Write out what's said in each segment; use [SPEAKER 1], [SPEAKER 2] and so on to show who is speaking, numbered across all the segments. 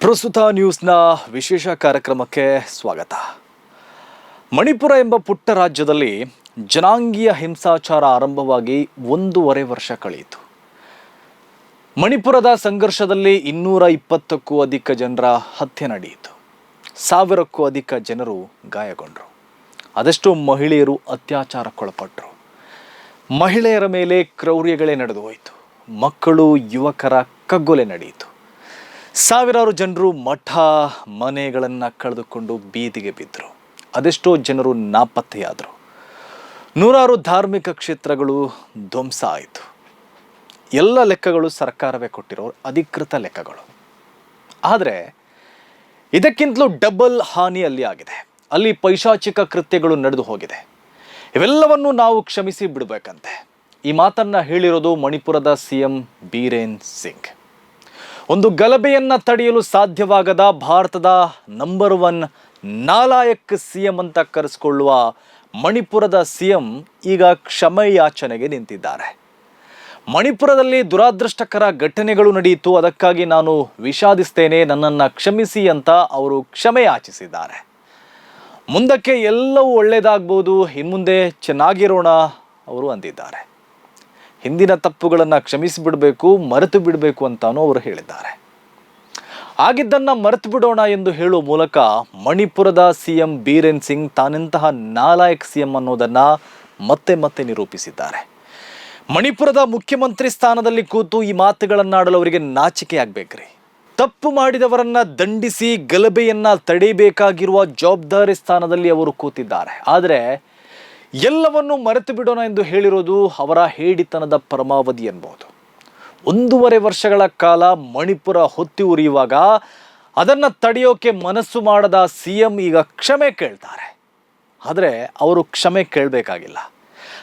[SPEAKER 1] ಪ್ರಸ್ತುತ ನ್ಯೂಸ್ನ ವಿಶೇಷ ಕಾರ್ಯಕ್ರಮಕ್ಕೆ ಸ್ವಾಗತ. ಮಣಿಪುರ ಎಂಬ ಪುಟ್ಟ ರಾಜ್ಯದಲ್ಲಿ ಜನಾಂಗೀಯ ಹಿಂಸಾಚಾರ ಆರಂಭವಾಗಿ ಒಂದೂವರೆ ವರ್ಷ ಕಳೆಯಿತು. ಮಣಿಪುರದ ಸಂಘರ್ಷದಲ್ಲಿ ಇನ್ನೂರ ಇಪ್ಪತ್ತಕ್ಕೂ ಅಧಿಕ ಜನರ ಹತ್ಯೆ ನಡೆಯಿತು. ಸಾವಿರಕ್ಕೂ ಅಧಿಕ ಜನರು ಗಾಯಗೊಂಡರು. ಅದೆಷ್ಟೋ ಮಹಿಳೆಯರು ಅತ್ಯಾಚಾರಕ್ಕೊಳಪಟ್ಟರು ಮಹಿಳೆಯರ ಮೇಲೆ ಕ್ರೌರ್ಯಗಳೇ ನಡೆದು ಹೋಯಿತು. ಮಕ್ಕಳು, ಯುವಕರ ಕಗ್ಗೊಲೆ ನಡೆಯಿತು. ಸಾವಿರಾರು ಜನರು ಮಠ ಮನೆಗಳನ್ನು ಕಳೆದುಕೊಂಡು ಬೀದಿಗೆ ಬಿದ್ದರು. ಅದೆಷ್ಟೋ ಜನರು ನಾಪತ್ತೆಯಾದರು. ನೂರಾರು ಧಾರ್ಮಿಕ ಕ್ಷೇತ್ರಗಳು ಧ್ವಂಸ ಆಯಿತು. ಎಲ್ಲ ಲೆಕ್ಕಗಳು ಸರ್ಕಾರವೇ ಕೊಟ್ಟಿರೋ ಅಧಿಕೃತ ಲೆಕ್ಕಗಳು. ಆದರೆ, ಇದಕ್ಕಿಂತಲೂ ಡಬಲ್ ಹಾನಿ ಅಲ್ಲಿ ಆಗಿದೆ. ಅಲ್ಲಿ ಪೈಶಾಚಿಕ ಕೃತ್ಯಗಳು ನಡೆದು ಹೋಗಿದೆ. ಇವೆಲ್ಲವನ್ನು ನಾವು ಕ್ಷಮಿಸಿ ಬಿಡಬೇಕಂತೆ. ಈ ಮಾತನ್ನು ಹೇಳಿರೋದು ಮಣಿಪುರದ ಸಿ ಎಂ ಬೀರೇನ್ ಸಿಂಗ್. ಒಂದು ಗಲಭೆಯನ್ನು ತಡೆಯಲು ಸಾಧ್ಯವಾಗದ ಭಾರತದ ನಂಬರ್ ಒನ್ ನಾಲಾಯಕ್ ಸಿ ಎಂ ಅಂತ ಕರೆಸಿಕೊಳ್ಳುವ ಮಣಿಪುರದ ಸಿ ಎಂ ಈಗ ಕ್ಷಮೆಯಾಚನೆಗೆ ನಿಂತಿದ್ದಾರೆ. ಮಣಿಪುರದಲ್ಲಿ ದುರಾದೃಷ್ಟಕರ ಘಟನೆಗಳು ನಡೆಯಿತು. ಅದಕ್ಕಾಗಿ ನಾನು ವಿಷಾದಿಸ್ತೇನೆ. ನನ್ನನ್ನು ಕ್ಷಮಿಸಿ ಅಂತ ಅವರು ಕ್ಷಮೆ ಯಾಚಿಸಿದ್ದಾರೆ ಮುಂದಕ್ಕೆ ಎಲ್ಲವೂ ಒಳ್ಳೆಯದಾಗ್ಬೋದು ಇನ್ಮುಂದೆ ಚೆನ್ನಾಗಿರೋಣ ಅವರು ಅಂದಿದ್ದಾರೆ. ಹಿಂದಿನ ತಪ್ಪುಗಳನ್ನು ಕ್ಷಮಿಸಿಬಿಡಬೇಕು ಮರೆತು ಬಿಡಬೇಕು ಅಂತಾನೂ ಅವರು ಹೇಳಿದ್ದಾರೆ. ಆಗಿದ್ದನ್ನು ಮರೆತು ಬಿಡೋಣ ಎಂದು ಹೇಳುವ ಮೂಲಕ ಮಣಿಪುರದ ಸಿ ಎಂ ಬೀರೇನ್ ಸಿಂಗ್ ತಾನೆಂತಹ ನಾಲಾಯಕ್ ಸಿ ಎಂ ಅನ್ನೋದನ್ನು ಮತ್ತೆ ಮತ್ತೆ ನಿರೂಪಿಸಿದ್ದಾರೆ. ಮಣಿಪುರದ ಮುಖ್ಯಮಂತ್ರಿ ಸ್ಥಾನದಲ್ಲಿ ಕೂತು ಈ ಮಾತುಗಳನ್ನಾಡಲು ಅವರಿಗೆ ನಾಚಿಕೆ ಆಗಬೇಕ್ರಿ ತಪ್ಪು ಮಾಡಿದವರನ್ನ ದಂಡಿಸಿ ಗಲಭೆಯನ್ನ ತಡೆಯಬೇಕಾಗಿರುವ ಜವಾಬ್ದಾರಿ ಸ್ಥಾನದಲ್ಲಿ ಅವರು ಕೂತಿದ್ದಾರೆ. ಆದರೆ ಎಲ್ಲವನ್ನು ಮರೆತು ಬಿಡೋಣ ಎಂದು ಹೇಳಿರೋದು ಅವರ ಹೇಡಿತನದ ಪರಮಾವಧಿ ಎನ್ಬಹುದು ಒಂದೂವರೆ ವರ್ಷಗಳ ಕಾಲ ಮಣಿಪುರ ಹೊತ್ತಿ ಉರಿಯುವಾಗ ಅದನ್ನು ತಡೆಯೋಕೆ ಮನಸ್ಸು ಮಾಡದ ಸಿ ಎಂ ಈಗ ಕ್ಷಮೆ ಕೇಳ್ತಾರೆ. ಆದರೆ ಅವರು ಕ್ಷಮೆ ಕೇಳಬೇಕಾಗಿಲ್ಲ.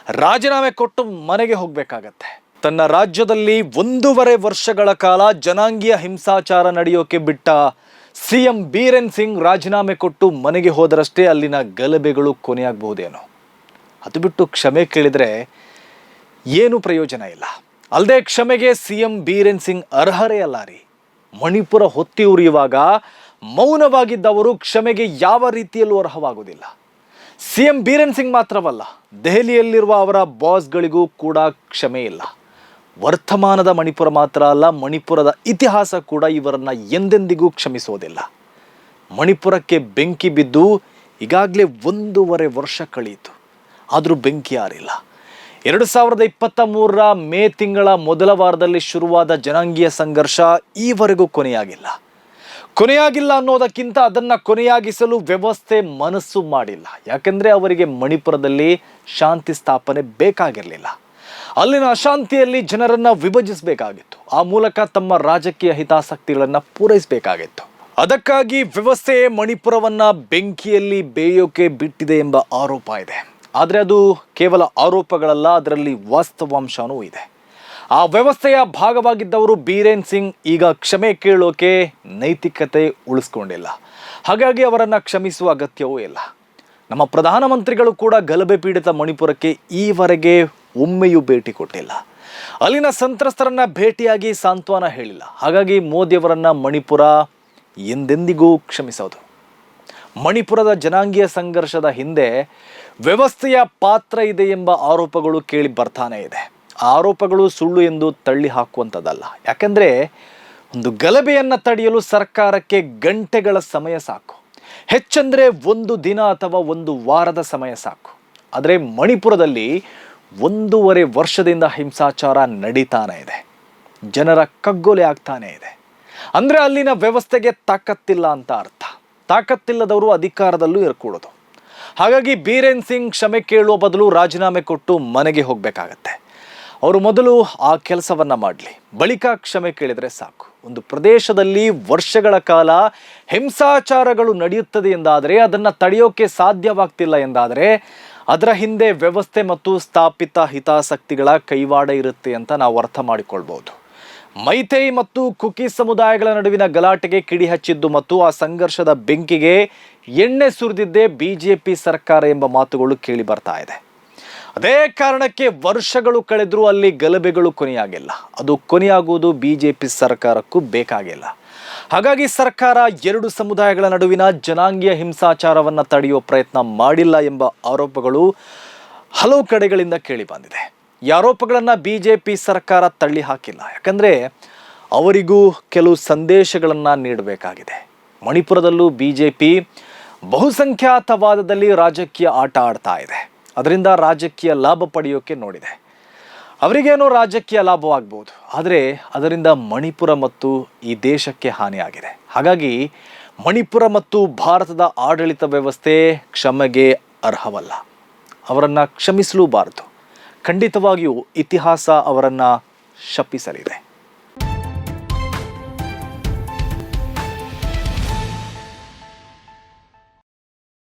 [SPEAKER 1] ರಾಜೀನಾಮೆ ಕೊಟ್ಟು ಮನೆಗೆ ಹೋಗಬೇಕಾಗತ್ತೆ. ತನ್ನ ರಾಜ್ಯದಲ್ಲಿ ಒಂದೂವರೆ ವರ್ಷಗಳ ಕಾಲ ಜನಾಂಗೀಯ ಹಿಂಸಾಚಾರ ನಡೆಯೋಕೆ ಬಿಟ್ಟ ಸಿ ಎಂ ಬೀರೇನ್ ಸಿಂಗ್ ರಾಜೀನಾಮೆ ಕೊಟ್ಟು ಮನೆಗೆ ಹೋದರಷ್ಟೇ ಅಲ್ಲಿನ ಗಲಭೆಗಳು ಕೊನೆಯಾಗಬಹುದೇನೋ. ಅದು ಬಿಟ್ಟು ಕ್ಷಮೆ ಕೇಳಿದರೆ ಏನು ಪ್ರಯೋಜನ ಇಲ್ಲ. ಅಲ್ಲದೆ ಕ್ಷಮೆಗೆ ಸಿ ಎಂ ಬೀರೇನ್ ಸಿಂಗ್ ಅರ್ಹರೇ ಅಲ್ಲ ರೀ. ಮಣಿಪುರ ಹೊತ್ತಿ ಉರಿಯುವಾಗ ಮೌನವಾಗಿದ್ದವರು ಕ್ಷಮೆಗೆ ಯಾವ ರೀತಿಯಲ್ಲೂ ಅರ್ಹವಾಗುವುದಿಲ್ಲ ಸಿ ಎಂ ಬೀರೇನ್ ಸಿಂಗ್ ಮಾತ್ರವಲ್ಲ, ದೆಹಲಿಯಲ್ಲಿರುವ ಅವರ ಬಾಸ್ಗಳಿಗೂ ಕೂಡ ಕ್ಷಮೆ ಇಲ್ಲ. ವರ್ತಮಾನದ ಮಣಿಪುರ ಮಾತ್ರ ಅಲ್ಲ, ಮಣಿಪುರದ ಇತಿಹಾಸ ಕೂಡ ಇವರನ್ನು ಎಂದೆಂದಿಗೂ ಕ್ಷಮಿಸೋದಿಲ್ಲ. ಮಣಿಪುರಕ್ಕೆ ಬೆಂಕಿ ಬಿದ್ದು ಈಗಾಗಲೇ ಒಂದೂವರೆ ವರ್ಷ ಕಳೆಯಿತು ಆದರೂ ಬೆಂಕಿ ಆರಿಲ್ಲ. ಎರಡು ಸಾವಿರದ ಇಪ್ಪತ್ತ ಮೂರರ ಮೇ ತಿಂಗಳ ಮೊದಲ ವಾರದಲ್ಲಿ ಶುರುವಾದ ಜನಾಂಗೀಯ ಸಂಘರ್ಷ ಈವರೆಗೂ ಕೊನೆಯಾಗಿಲ್ಲ. ಕೊನೆಯಾಗಿಲ್ಲ ಅನ್ನೋದಕ್ಕಿಂತ ಅದನ್ನು ಕೊನೆಯಾಗಿಸಲು ವ್ಯವಸ್ಥೆ ಮನಸ್ಸು ಮಾಡಿಲ್ಲ. ಯಾಕೆಂದರೆ ಅವರಿಗೆ ಮಣಿಪುರದಲ್ಲಿ ಶಾಂತಿ ಸ್ಥಾಪನೆ ಬೇಕಾಗಿರಲಿಲ್ಲ. ಅಲ್ಲಿನ ಅಶಾಂತಿಯಲ್ಲಿ ಜನರನ್ನು ವಿಭಜಿಸಬೇಕಾಗಿತ್ತು. ಆ ಮೂಲಕ ತಮ್ಮ ರಾಜಕೀಯ ಹಿತಾಸಕ್ತಿಗಳನ್ನು ಪೂರೈಸಬೇಕಾಗಿತ್ತು. ಅದಕ್ಕಾಗಿ ವ್ಯವಸ್ಥೆಯೇ ಮಣಿಪುರವನ್ನು ಬೆಂಕಿಯಲ್ಲಿ ಬೇಯೋಕೆ ಬಿಟ್ಟಿದೆ ಎಂಬ ಆರೋಪ ಇದೆ. ಆದರೆ ಅದು ಕೇವಲ ಆರೋಪಗಳಲ್ಲ, ಅದರಲ್ಲಿ ವಾಸ್ತವಾಂಶವೂ ಇದೆ. ಆ ವ್ಯವಸ್ಥೆಯ ಭಾಗವಾಗಿದ್ದವರು ಬೀರೇನ್ ಸಿಂಗ್ ಈಗ ಕ್ಷಮೆ ಕೇಳೋಕೆ ನೈತಿಕತೆ ಉಳಿಸ್ಕೊಂಡಿಲ್ಲ. ಹಾಗಾಗಿ ಅವರನ್ನು ಕ್ಷಮಿಸುವ ಅಗತ್ಯವೂ ಇಲ್ಲ. ನಮ್ಮ ಪ್ರಧಾನಮಂತ್ರಿಗಳು ಕೂಡ ಗಲಭೆ ಪೀಡಿತ ಮಣಿಪುರಕ್ಕೆ ಈವರೆಗೆ ಒಮ್ಮೆಯೂ ಭೇಟಿ ಕೊಟ್ಟಿಲ್ಲ. ಅಲ್ಲಿನ ಸಂತ್ರಸ್ತರನ್ನ ಭೇಟಿಯಾಗಿ ಸಾಂತ್ವನ ಹೇಳಿಲ್ಲ. ಹಾಗಾಗಿ ಮೋದಿಯವರನ್ನು ಮಣಿಪುರ ಎಂದೆಂದಿಗೂ ಕ್ಷಮಿಸೋದು. ಮಣಿಪುರದ ಜನಾಂಗೀಯ ಸಂಘರ್ಷದ ಹಿಂದೆ ವ್ಯವಸ್ಥೆಯ ಪಾತ್ರ ಇದೆ ಎಂಬ ಆರೋಪಗಳು ಕೇಳಿ ಬರ್ತಾನೆ ಇದೆ. ಆರೋಪಗಳು ಸುಳ್ಳು ಎಂದು ತಳ್ಳಿ ಹಾಕುವಂಥದ್ದಲ್ಲ. ಯಾಕೆಂದರೆ ಒಂದು ಗಲಭೆಯನ್ನು ತಡೆಯಲು ಸರ್ಕಾರಕ್ಕೆ ಗಂಟೆಗಳ ಸಮಯ ಸಾಕು. ಹೆಚ್ಚಂದರೆ ಒಂದು ದಿನ ಅಥವಾ ಒಂದು ವಾರದ ಸಮಯ ಸಾಕು. ಆದರೆ ಮಣಿಪುರದಲ್ಲಿ ಒಂದೂವರೆ ವರ್ಷದಿಂದ ಹಿಂಸಾಚಾರ ನಡೀತಾನೆ ಇದೆ. ಜನರ ಕಗ್ಗೊಲೆ ಆಗ್ತಾನೆ ಇದೆ. ಅಂದರೆ ಅಲ್ಲಿನ ವ್ಯವಸ್ಥೆಗೆ ತಾಕತ್ತಿಲ್ಲ ಅಂತ ಅರ್ಥ. ತಾಕತ್ತಿಲ್ಲದವರು ಅಧಿಕಾರದಲ್ಲೂ ಇರಕೂಡೋದು. ಹಾಗಾಗಿ ಬೀರೇನ್ ಸಿಂಗ್ ಕ್ಷಮೆ ಕೇಳುವ ಬದಲು ರಾಜೀನಾಮೆ ಕೊಟ್ಟು ಮನೆಗೆ ಹೋಗಬೇಕಾಗತ್ತೆ. ಅವರು ಮೊದಲು ಆ ಕೆಲಸವನ್ನು ಮಾಡಲಿ. ಬಳಿಕ ಕ್ಷಮೆ ಕೇಳಿದರೆ ಸಾಕು. ಒಂದು ಪ್ರದೇಶದಲ್ಲಿ ವರ್ಷಗಳ ಕಾಲ ಹಿಂಸಾಚಾರಗಳು ನಡೆಯುತ್ತದೆ ಎಂದಾದರೆ ಅದನ್ನು ತಡೆಯೋಕೆ ಸಾಧ್ಯವಾಗ್ತಿಲ್ಲ ಎಂದಾದರೆ ಅದರ ಹಿಂದೆ ವ್ಯವಸ್ಥೆ ಮತ್ತು ಸ್ಥಾಪಿತ ಹಿತಾಸಕ್ತಿಗಳ ಕೈವಾಡ ಇರುತ್ತೆ ಅಂತ ನಾವು ಅರ್ಥ ಮಾಡಿಕೊಳ್ಬಹುದು. ಮೈತೈ ಮತ್ತು ಕುಕಿ ಸಮುದಾಯಗಳ ನಡುವಿನ ಗಲಾಟೆಗೆ ಕಿಡಿ ಹಚ್ಚಿದ್ದು ಮತ್ತು ಆ ಸಂಘರ್ಷದ ಬೆಂಕಿಗೆ ಎಣ್ಣೆ ಸುರಿದಿದ್ದೇ ಬಿಜೆಪಿ ಸರ್ಕಾರ ಎಂಬ ಮಾತುಗಳು ಕೇಳಿ ಬರ್ತಾ ಇದೆ. ಅದೇ ಕಾರಣಕ್ಕೆ ವರ್ಷಗಳು ಕಳೆದರೂ ಅಲ್ಲಿ ಗಲಭೆಗಳು ಕೊನೆಯಾಗಿಲ್ಲ. ಅದು ಕೊನೆಯಾಗುವುದು ಬಿ ಜೆ ಪಿ ಸರ್ಕಾರಕ್ಕೂ ಬೇಕಾಗಿಲ್ಲ. ಹಾಗಾಗಿ ಸರ್ಕಾರ ಎರಡು ಸಮುದಾಯಗಳ ನಡುವಿನ ಜನಾಂಗೀಯ ಹಿಂಸಾಚಾರವನ್ನು ತಡೆಯುವ ಪ್ರಯತ್ನ ಮಾಡಿಲ್ಲ ಎಂಬ ಆರೋಪಗಳು ಹಲವು ಕಡೆಗಳಿಂದ ಕೇಳಿ ಬಂದಿದೆ. ಈ ಆರೋಪಗಳನ್ನು ಬಿ ಜೆ ಪಿ ಸರ್ಕಾರ ತಳ್ಳಿ ಹಾಕಿಲ್ಲ. ಯಾಕಂದರೆ ಅವರಿಗೂ ಕೆಲವು ಸಂದೇಶಗಳನ್ನು ನೀಡಬೇಕಾಗಿದೆ. ಮಣಿಪುರದಲ್ಲೂ ಬಿ ಜೆ ಪಿ ಬಹುಸಂಖ್ಯಾತವಾದದಲ್ಲಿ ರಾಜಕೀಯ ಆಟ ಆಡ್ತಾ ಇದೆ. ಅದರಿಂದ ರಾಜಕೀಯ ಲಾಭ ಪಡೆಯೋಕೆ ನೋಡಿದೆ. ಅವರಿಗೇನು ರಾಜಕೀಯ ಲಾಭವಾಗ್ಬೋದು. ಆದರೆ ಅದರಿಂದ ಮಣಿಪುರ ಮತ್ತು ಈ ದೇಶಕ್ಕೆ ಹಾನಿಯಾಗಿದೆ. ಹಾಗಾಗಿ ಮಣಿಪುರ ಮತ್ತು ಭಾರತದ ಆಡಳಿತ ವ್ಯವಸ್ಥೆ ಕ್ಷಮೆಗೆ ಅರ್ಹವಲ್ಲ. ಅವರನ್ನು ಕ್ಷಮಿಸಲೂಬಾರದು. ಖಂಡಿತವಾಗಿಯೂ ಇತಿಹಾಸ ಅವರನ್ನು ಶಪಿಸಲಿದೆ.